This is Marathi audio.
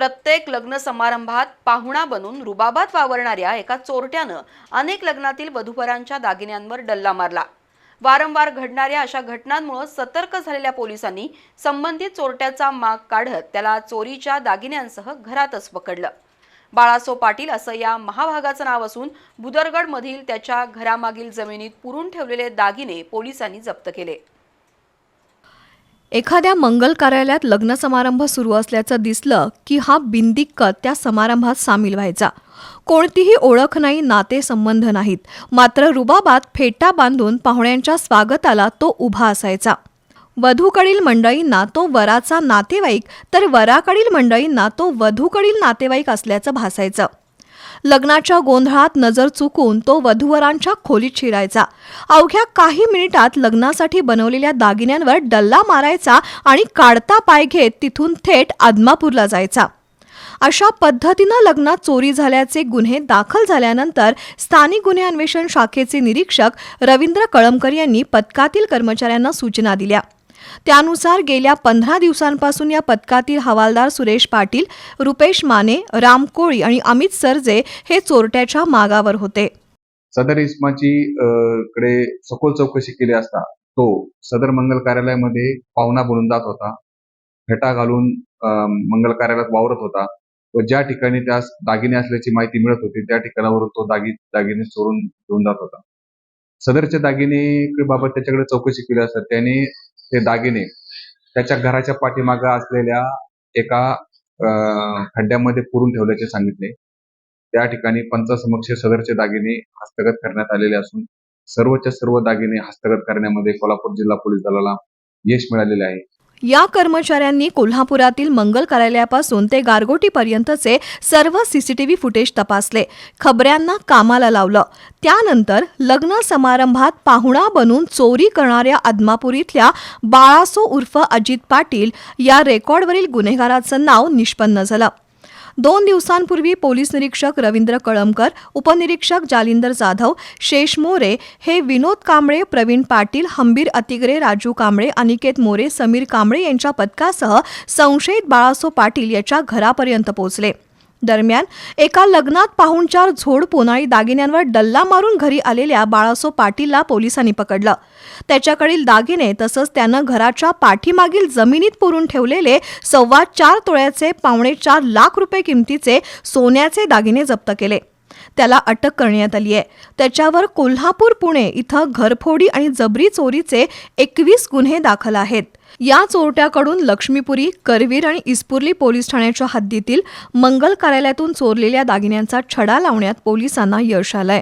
प्रत्येक लग्न समारंभात पाहुणा बनून रुबाबात वावरणाऱ्या एका चोरट्यानं अनेक लग्नातील वधूवरांच्या दागिन्यांवर डल्ला मारला. वारंवार घडणाऱ्या अशा घटनांमुळे सतर्क झालेल्या पोलिसांनी संबंधित चोरट्याचा माग काढत त्याला चोरीच्या दागिन्यांसह घरातच पकडलं. बाळासो पाटील असं या महाभागाचं नाव असून बुदरगडमधील त्याच्या घरामागील जमिनीत पुरून ठेवलेले दागिने पोलिसांनी जप्त केले. एखाद्या मंगल कार्यालयात लग्न समारंभ सुरू असल्याचं दिसलं की हा बिंदिक्कत त्या समारंभात सामील व्हायचा. कोणतीही ओळख नाही नाते संबंध नाहीत. मात्र रुबाबात फेटा बांधून पाहुण्यांच्या स्वागताला तो उभा असायचा. वधूकडील मंडळींना तो वराचा नातेवाईक तर वराकडील मंडळींना तो वधूकडील नातेवाईक असल्याचं भासायचं. लग्नाच्या गोंधळात नजर चुकून तो वधूवरांच्या खोलीत शिरायचा. अवघ्या काही मिनिटात लग्नासाठी बनवलेल्या दागिन्यांवर डल्ला मारायचा आणि काढता पाय घेत तिथून थेट आदमापूरला जायचा. अशा पद्धतीनं लग्नात चोरी झाल्याचे गुन्हे दाखल झाल्यानंतर स्थानिक गुन्हे अन्वेषण शाखेचे निरीक्षक रवींद्र कळमकर यांनी पथकातील कर्मचाऱ्यांना सूचना दिल्या. त्यानुसार गेल्या पंधरा दिवसांपासून या पथकातील हवालदार सुरेश पाटील रुपेश माने राम कोळी आणि अमित सरजे हे चोरट्याच्या मागावर होते. सदर इस्माची कडे सखोल चौकशी केली असता तो सदर मंगल कार्यालयामध्ये पाहुणा बनून जात होता. फेटा घालून मंगल कार्यालयात वावरत होता व ज्या ठिकाणी त्यास दागिने असल्याची माहिती मिळत होती त्या ठिकाणावरून तो दागी दागिने चोरून घेऊन जात होता. सदरचे दागिने बाबत त्याच्याकडे चौकशी केली असता त्याने ते दागिने त्याच्या घराच्या पाठीमागे असलेल्या एका अ, खड्ड्यामध्ये पुरून ठेवल्याचे सांगितले. त्या ठिकाणी पंचासमक्ष सदरचे दागिने हस्तगत करण्यात आलेले असून सर्वच्या सर्व दागिने हस्तगत करण्यामध्ये कोल्हापूर जिल्हा पोलीस दलाला यश मिळालेले आहे. या कर्मचाऱ्यांनी कोल्हापुरातील मंगल कार्यालयापासून ते गारगोटीपर्यंतचे सर्व सीसीटीव्ही फुटेज तपासले. खबऱ्यांना कामाला लावलं. त्यानंतर लग्न समारंभात पाहुणा बनून चोरी करणाऱ्या आदमापूर इथल्या बाळासो उर्फ अजित पाटील या रेकॉर्डवरील गुन्हेगाराचं नाव निष्पन्न झालं. दोन दिवसांपूर्वी पोलीस निरीक्षक रवींद्र कळमकर उपनिरीक्षक जालिंदर जाधव शेष मोरे हे विनोद कांबळे प्रवीण पाटील हंबीर अतिगरे राजू कांबळे अनिकेत मोरे समीर कांबळे यांच्या पथकासह संशयित बाळासो पाटील याच्या घरापर्यंत पोहोचले. दरम्यान एका लग्नात पाहुणचार झोड पोनाळी दागिन्यांवर डल्ला मारून घरी आलेल्या बाळासो पाटीलला पोलिसांनी पकडलं. त्याच्याकडील दागिने तसंच त्यानं घराच्या पाठीमागील जमिनीत पुरून ठेवलेले सव्वा चार तोळ्याचे पावणे चार लाख रुपये किमतीचे सोन्याचे दागिने जप्त केले. त्याला अटक करण्यात आली आहे. त्याच्यावर कोल्हापूर पुणे इथं घरफोडी आणि जबरी चोरीचे एकवीस गुन्हे दाखल आहेत. या चोरट्याकडून लक्ष्मीपुरी करवीर आणि इस्पुर्ली पोलीस ठाण्याच्या हद्दीतील मंगल कार्यालयातून चोरलेल्या दागिन्यांचा छडा लावण्यात पोलिसांना यश आलंय.